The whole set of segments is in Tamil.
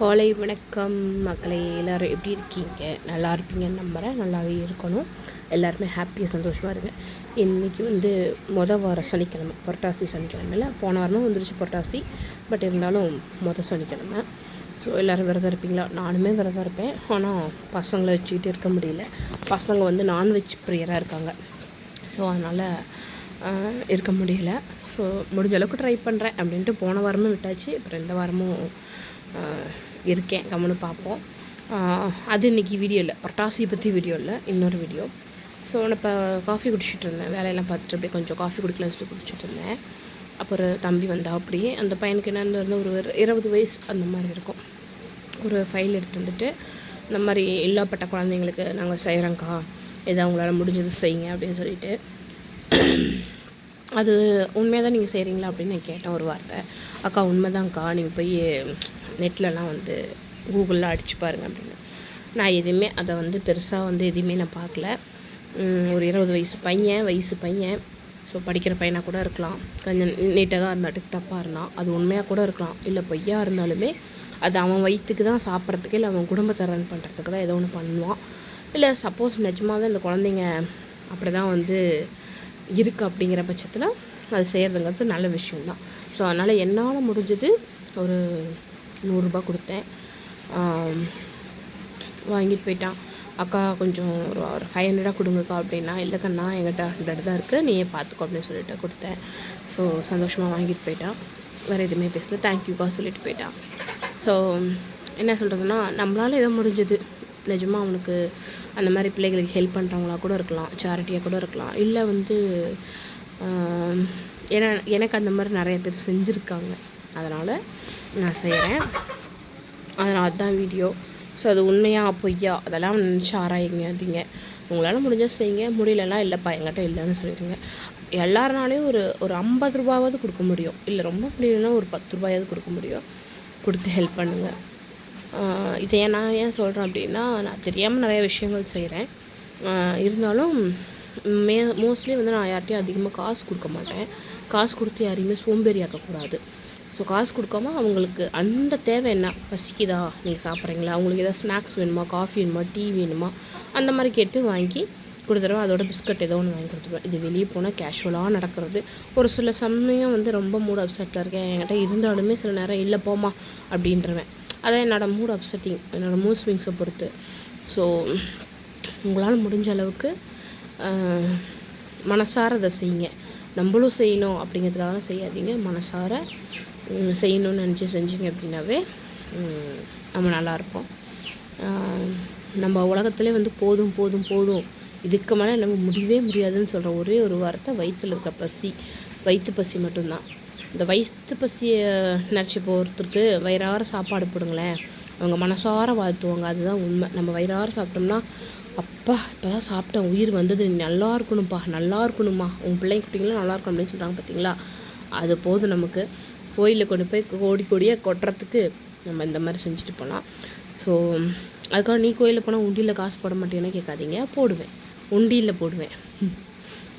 காலை வணக்கம் மக்களை எல்லோரும் எப்படி இருக்கீங்க? நல்லா இருப்பீங்கன்னு நம்புகிறேன் நல்லாவே இருக்கணும். எல்லாருமே ஹாப்பியாக சந்தோஷமாக இருங்க. இன்றைக்கி வந்து மொதல் வாரம் சனிக்கிழமை புரட்டாசி சனிக்கிழமையில் போன வாரமும் வந்துருச்சு புரட்டாசி. பட் இருந்தாலும் மொதல் சனிக்கிழமை. ஸோ எல்லோரும் விரதம் இருப்பீங்களா? நானுமே விரதம் இருப்பேன். ஆனால் பசங்களை வச்சுக்கிட்டு இருக்க முடியல. பசங்க வந்து நான்வெஜ் ப்ரியராக இருக்காங்க. ஸோ அதனால் இருக்க முடியல. ஸோ முடிஞ்ச அளவுக்கு ட்ரை பண்ணுறேன் அப்படின்ட்டு போன வாரமும் விட்டாச்சு. அப்புறம் இந்த வாரமும் இருக்கேன். கம்முன்னு பார்ப்போம். அது இன்றைக்கி வீடியோ இல்லை. பட்டாசி பற்றி வீடியோ இல்லை. இன்னொரு வீடியோ ஸோ நான் இப்போ காஃபி குடிச்சிட்டு இருந்தேன். வேலையெல்லாம் பார்த்துட்டு அப்படியே கொஞ்சம் காஃபி குடிக்கலாம்னு சொல்லிட்டு குடிச்சிட்டு இருந்தேன். அப்புறம் தம்பி வந்தா அப்படியே அந்த பையனுக்கு என்னென்னு இருந்து ஒரு ஒரு இருபது வயசு அந்த மாதிரி இருக்கும். ஒரு ஃபைல் எடுத்து வந்துட்டு இந்த மாதிரி இல்லாப்பட்ட குழந்தைங்களுக்கு நாங்கள் செய்கிறோங்க்கா எதாவது உங்களால் முடிஞ்சது செய்யுங்க அப்படின்னு சொல்லிட்டு. அது உண்மையாக தான் நீங்கள் செய்கிறீங்களா அப்படின்னு நான் கேட்டேன் ஒரு வார்த்தை. அக்கா உண்மைதான்க்கா. நீங்கள் போய் நெட்லலாம் வந்து கூகுளில் அடிச்சு பாருங்கள் அப்படின்னு. நான் எதுவுமே அதை வந்து பெருசாக வந்து எதுவுமே நான் பார்க்கல. ஒரு இருபது வயசு பையன் வயசு பையன். ஸோ படிக்கிற பையனாக கூட இருக்கலாம். கொஞ்சம் நீட்டாக தான் இருந்தாட்டு டிக்டப்பாக இருந்தான். அது உண்மையாக கூட இருக்கலாம். இல்லை பொய்யாக இருந்தாலுமே அது அவன் வயிற்றுக்கு தான் சாப்பிட்றதுக்கு இல்லை அவன் குடும்பத்தை ரன் பண்ணுறதுக்கு தான் ஏதோ ஒன்று பண்ணுவான். இல்லை சப்போஸ் நிஜமாவே இந்த குழந்தைங்க அப்படி தான் வந்து இருக்குது அப்படிங்கிற பட்சத்தில் அது செய்கிறதுங்கிறது நல்ல விஷயந்தான் ஸோ அதனால் என்னால் முடிஞ்சது ஒரு நூறுரூபா கொடுத்தேன். வாங்கிட்டு போயிட்டான். அக்கா கொஞ்சம் ஒரு ஒரு ஃபைவ் ஹண்ட்ரடாக கொடுங்கக்கா அப்படின்னா இல்லைக்கண்ணா என்கிட்ட ஹண்ட்ரட் தான் இருக்குது நீயே பார்த்துக்கோ அப்படின்னு சொல்லிட்டு கொடுத்தேன். ஸோ சந்தோஷமாக வாங்கிட்டு போயிட்டான். வேறு எதுவுமே பேசல. தேங்க்யூக்கா சொல்லிட்டு போயிட்டான். ஸோ என்ன சொல்கிறதுனா நம்மளால் எதோ முடிஞ்சது. நிஜமாக அவனுக்கு அந்த மாதிரி பிள்ளைகளுக்கு ஹெல்ப் பண்ணுறவங்களா கூட இருக்கலாம் சேரிட்டியாக கூட இருக்கலாம். இல்லை வந்து ஏன்னா எனக்கு அந்த மாதிரி நிறைய பேர் செஞ்சுருக்காங்க. அதனால் நான் செய்கிறேன் அதனால் அதுதான் வீடியோ ஸோ அது உண்மையா பொய்யா? அதெல்லாம் நினச்சி ஆராயிங்க உங்களால் முடிஞ்சால் செய்யுங்க. முடியலன்னா இல்லைப்பா என்கிட்ட இல்லைன்னு சொல்லிடுங்க. எல்லாருனாலையும் ஒரு ஒரு ஐம்பது ரூபாவது கொடுக்க முடியும். இல்லை ரொம்ப முடியலன்னா ஒரு பத்து ரூபாயாவது கொடுக்க முடியும். கொடுத்து ஹெல்ப் பண்ணுங்கள் இதை ஏன் நான் ஏன் சொல்கிறேன் அப்படின்னா நான் தெரியாமல் நிறைய விஷயங்கள் செய்கிறேன் இருந்தாலும் மே மோஸ்ட்லி வந்து நான் யார்கிட்டையும் அதிகமாக காசு கொடுக்க மாட்டேன். காசு கொடுத்து யாரையுமே சோம்பேறி ஆக்கக்கூடாது ஸோ காசு கொடுக்காம அவங்களுக்கு அந்த தேவை என்ன? பசிக்குதா? நீங்கள் சாப்பிட்றீங்களா? அவங்களுக்கு ஏதாவது ஸ்நாக்ஸ் வேணுமா? காஃபி வேணுமா? டீ வேணுமா? அந்த மாதிரி கேட்டு வாங்கி கொடுத்துருவேன். அதோட பிஸ்கட் ஏதோ ஒன்று வாங்கி கொடுத்துருவேன். இது வெளியே போனால் கேஷுவலாக நடக்கிறது. ஒரு சில சமயம் வந்து ரொம்ப மூட் அப்செட்டில் இருக்கேன். என்கிட்ட இருந்தாலுமே சில நேரம் இல்லை போமா அப்படின்றவேன். அதான் என்னோடய மூட் அப்செட்டிங் என்னோடய மூட் ஸ்விங்ஸை பொறுத்து. ஸோ உங்களால் முடிஞ்ச அளவுக்கு மனசார அதை செய்யுங்க. நம்மளும் செய்யணும் அப்படிங்கிறதுக்காக செய்யாதீங்க. மனசார செய்யணும்னு நினச்சி செஞ்சீங்க அப்படின்னாவே நம்ம நல்லா இருப்போம். நம்ம உலகத்துலேயே வந்து போதும் போதும் போதும். இதுக்கு மேலே நம்ம முடியவே முடியாதுன்னு சொல்கிற ஒரே ஒரு வார்த்தை வயிற்றில் இருக்க பசி. வயிற்று பசி மட்டும்தான். இந்த வயிற்று பசியை நினச்சி போகிறதுக்கு வயிறார சாப்பாடு போடுங்களேன். அவங்க மனசார வாழ்த்துவாங்க. அதுதான் உண்மை. நம்ம வயிறார சாப்பிட்டோம்னா அப்பா இப்போ தான் சாப்பிட்டேன். உயிர் வந்தது. நல்லா இருக்கணும்ப்பா. நல்லா இருக்கணுமா உன் பிள்ளைங்க குட்டிங்களும் நல்லா இருக்கணும் அப்படின்னு சொல்கிறாங்க பார்த்தீங்களா அது போதும் நமக்கு. கோயிலில் கொண்டு போய் கோடி கோடியாக கொட்டுறதுக்கு நம்ம இந்த மாதிரி செஞ்சுட்டு போகலாம் ஸோ அதுக்காக நீ கோயிலில் போனால் உண்டியில் காசு போட மாட்டேன்னு கேட்காதீங்க. போடுவேன். உண்டியில் போடுவேன்.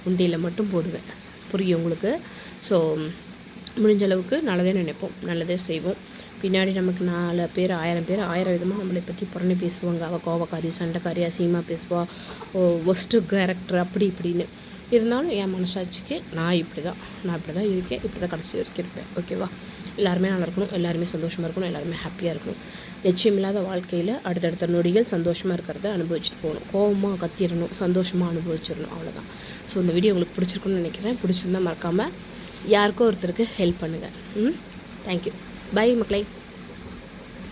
உண்டியில் மட்டும் போடுவேன். புரியும் உங்களுக்கு? ஸோ முடிஞ்ச அளவுக்கு நல்லதே நினைப்போம். நல்லதே செய்வோம். பின்னாடி நமக்கு நாலு பேர் ஆயிரம் பேர் ஆயிரம் விதமாக நம்மளை பற்றி புறணி பேசுவாங்க. அவள் கோவக்காரி சண்டைக்காரி அசிங்கமாக பேசுவாள் ஒஸ்ட்டு கேரக்டர் அப்படி இப்படின்னு. இருந்தாலும் என் மனசாட்சிக்கு நான் இப்படி தான் நான் இப்படி தான் இருக்கேன் இப்படி தான் கடைசி வரைக்கும் இருப்பேன். ஓகேவா எல்லாருமே நல்லா இருக்கணும் எல்லாருமே சந்தோஷமாக இருக்கணும் எல்லாருமே ஹாப்பியாக இருக்கணும். நிச்சயம் இல்லாத வாழ்க்கையில் அடுத்தடுத்த நொடிகள் சந்தோஷமாக இருக்கிறத அனுபவிச்சுட்டு போகணும். கோவமாக கத்திடணும் சந்தோஷமாக அனுபவிச்சிடணும் அவ்வளோதான் ஸோ இந்த வீடியோ உங்களுக்கு பிடிச்சிருக்குன்னு நினைக்கிறேன். பிடிச்சிருந்தா மறக்காமல் யாருக்கோ ஒருத்தருக்கு ஹெல்ப் பண்ணுங்கள் ம்? தேங்க்யூ பை மக்களை.